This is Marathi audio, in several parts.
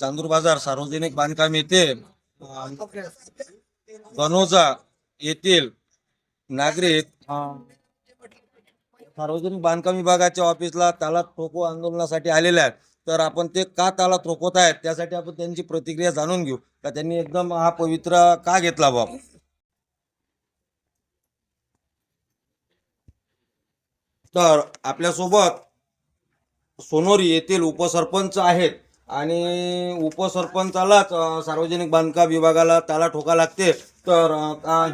चांदूर बाजार सार्वजनिक बांधकाम येथे बनोजा येथील नागरिक सार्वजनिक बांधकाम विभागाच्या ऑफिसला ताला ठोको आंदोलनासाठी आलेले आहेत. तर आपण ते का ताला ठोकवत आहेत त्यासाठी आपण त्यांची प्रतिक्रिया जाणून घेऊ. का त्यांनी एकदम हा पवित्र का घेतला बाब तर आपल्यासोबत सोनोरी येथील उपसरपंच आहेत. आणि उपसरपंचालाच सार्वजनिक बांधकाम विभागाला ताला ठोका लागते तर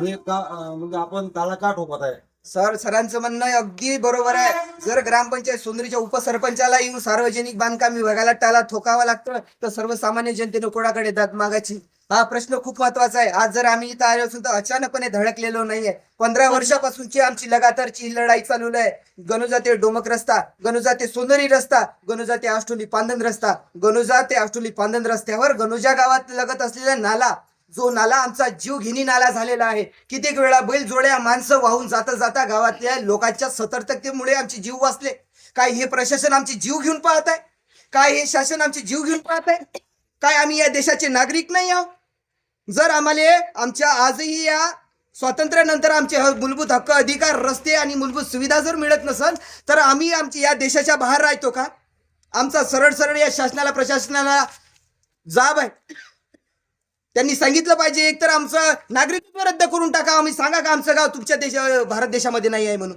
हे का म्हणजे आपण ताला का ठोकत आहे? सर सरांचं म्हणणं अगदी बरोबर आहे. जर ग्रामपंचायत सुंदरीच्या उपसरपंचाला येऊन सार्वजनिक बांधकाम विभागाला टाला ठोकावा लागतं तर सर्वसामान्य जनतेने कोणाकडे दात मागायची? हा प्रश्न खूप महत्त्वाचा आहे. आज जर आम्ही इथं आलो असून तर अचानकपणे धडकलेलो नाहीये. पंधरा वर्षापासूनची आमची लगातारची लढाई चालू आहे. गणुजा ते डोमक रस्ता गणुजा ते सोनरी रस्ता गणुजा ते आष्टोली पांदन रस्ता गणुजा ते आष्टोली पांदन रस्त्यावर गणुजा गावात लगत असलेला नाला जो नाला आमचा जीव घेणी नाला झालेला आहे. कित्येक वेळा बैल जोड्या माणसं वाहून जाता जाता गावातल्या लोकांच्या सतर्कतेमुळे आमचे जीव वाचले. काय हे प्रशासन आमचे जीव घेऊन पाहत आहे? काय हे शासन आमचे जीव घेऊन पाहत आहे? काय आम्ही या देशाचे नागरिक नाही आहोत? जर आम्हाला आमच्या आजही या स्वातंत्र्यानंतर आमचे ह- मूलभूत हक्क अधिकार रस्ते आणि मूलभूत सुविधा जर मिळत नसल तर आम्ही आमची या देशाच्या बाहेर राहतो का? आमचा सरळ सरळ या शासनाला प्रशासनाला जाब आहे. त्यांनी सांगितलं पाहिजे एक तर आमचं नागरिकत्व रद्द करून टाका आम्ही सांगा का आमचं गाव तुमच्या देशा भारत देशामध्ये नाही आहे म्हणून.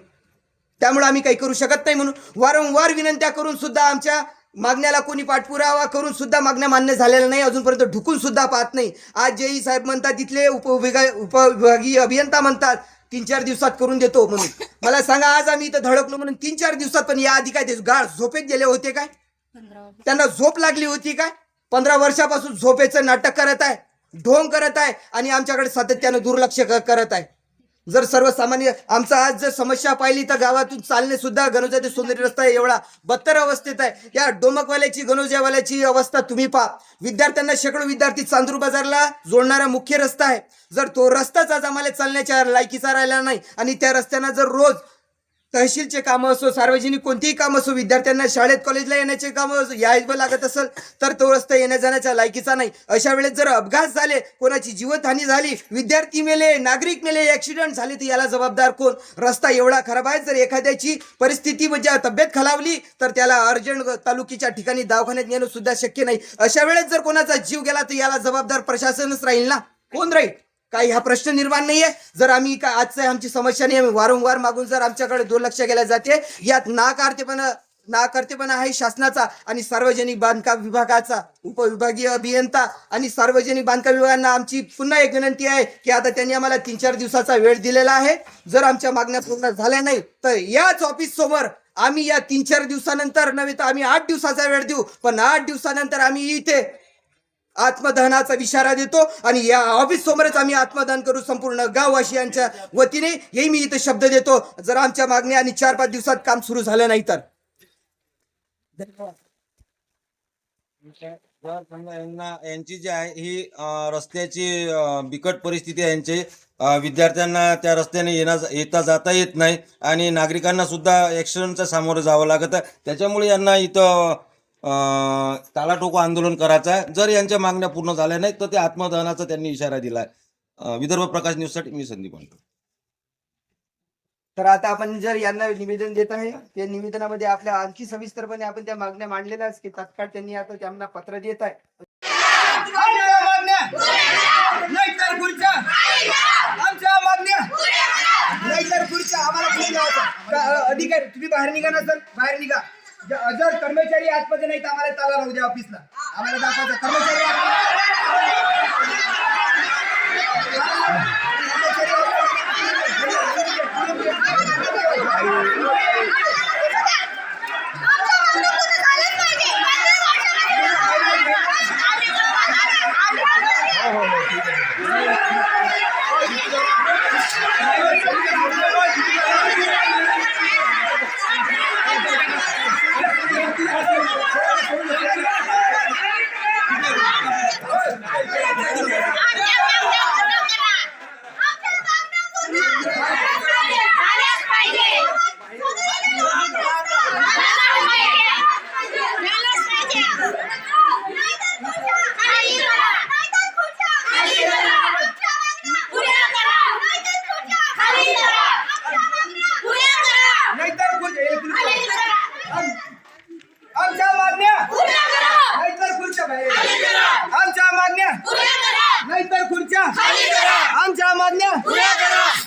त्यामुळे आम्ही काही करू शकत नाही म्हणून. वारंवार विनंत्या करून सुद्धा आमच्या मागण्याला कोणी पाठपुरावा करून सुद्धा मागण्या मान्य झालेल्या नाही अजूनपर्यंत ढुकून सुद्धा पाहत नाही. आज जेई साहेब म्हणतात तिथले उपविभागा उपविभागीय अभियंता म्हणतात तीन चार दिवसात करून देतो म्हणून. मला सांगा आज आम्ही इथं धडकलो म्हणून तीन चार दिवसात पण या आधी काय ते गाळ झोपेत गेले होते काय? त्यांना झोप लागली होती काय? पंधरा वर्षापासून झोपेचं नाटक करत आहे ढोंग करत आहे आणि आमच्याकडे सातत्यानं दुर्लक्ष करत आहे. जर सर्वसामान्य आमचा आज जर समस्या पाहिली तर गावातून चालणे सुद्धा गणोजा ते सुंदरी रस्ता एवढा बत्तर अवस्थेत आहे. या डोमकवाल्याची गणोजावाल्याची अवस्था तुम्ही पहा. विद्यार्थ्यांना शेकडो विद्यार्थी चांदूर बाजारला जोडणारा मुख्य रस्ता आहे. जर तो रस्ताच आज आम्हाला चालण्याच्या लायकीचा राहिला नाही आणि त्या रस्त्यानं जर रोज तहसीलचे कामं असो सार्वजनिक कोणतीही काम असो विद्यार्थ्यांना शाळेत कॉलेजला येण्याचे कामं असो यायला लागत असेल तर तो रस्ता येण्या जाण्याच्या लायकीचा नाही. अशा वेळेस जर अपघात झाले कोणाची जीवितहानी झाली विद्यार्थी मेले नागरिक मेले ऍक्सिडेंट झाले तर याला जबाबदार कोण? रस्ता एवढा खराब आहे जर एखाद्याची परिस्थिती म्हणजे तब्येत खालावली तर त्याला अर्जंट तालुकीच्या ठिकाणी दवाखान्यात नेणं सुद्धा शक्य नाही. अशा वेळेस जर कोणाचा जीव गेला तर याला जबाबदार प्रशासनच राहील ना? कोण राहील? काही हा प्रश्न निर्माण नाहीये. जर आम्ही का आजचं आमची समस्या नाही आम्ही वारंवार मागून जर आमच्याकडे दुर्लक्ष केल्या जाते यात नाकारतेपणा नाकर्तेपणा आहे शासनाचा आणि सार्वजनिक बांधकाम विभागाचा उपविभागीय अभियंता आणि सार्वजनिक बांधकाम विभागांना आमची पुन्हा एक विनंती आहे की आता त्यांनी आम्हाला तीन चार दिवसाचा वेळ दिलेला आहे. जर आमच्या मागण्या पूर्ण झाल्या नाही तर याच ऑफिस समोर आम्ही या तीन चार दिवसानंतर नव्हे तर आम्ही आठ दिवसाचा वेळ देऊ पण आठ दिवसानंतर आम्ही इथे आत्मदहनाचा इशारा देतो आणि या ऑफिस समोरच आम्ही आत्मदान करू संपूर्ण गाववासियांच्या वतीने हेही मी इथं शब्द देतो. जर आमच्या मागण्या आणि चार पाच दिवसात काम सुरू झालं नाही तर. धन्यवाद यांना यांची जी आहे ही रस्त्याची बिकट परिस्थिती आहे यांची. विद्यार्थ्यांना त्या रस्त्याने येणार येता जाता येत नाही आणि नागरिकांना सुद्धा ॲक्सिडेंटचा सामोरं जावं लागत. त्याच्यामुळे यांना इथं अं, तालाटोको आंदोलन करायचं आहे. जर यांच्या मागण्या पूर्ण झाल्या नाहीत तर ते आत्मदहनाचा त्यांनी इशारा दिला आहे विदर्भ प्रकाश न्यूजसाठी मी संदीप वानकर. तर आता आपण जर यांना निवेदन देत आहे त्या निवेदनामध्ये आपल्या आणखी सविस्तरपणे आपण त्या मागण्या मांडलेल्याच की तात्काळ त्यांनी आता त्यांना पत्र देत आहे. आम्हाला अधिकारी तुम्ही बाहेर निघा ना सर. बाहेर निघा. जर कर्मचारी आतमध्ये नाही तर आम्हाला ताला राहू द्या ऑफिसला आम्हाला दाखवायचं कर्मचारी हो, हो, ठीक आहे. नाहीतर खुर्च्या. आमच्या मधल्या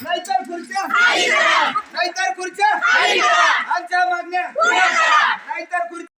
नाहीतर खुर्च्या. नाहीतर खुर्च्या. आमच्या मधल्या नाहीतर खुर्च्या.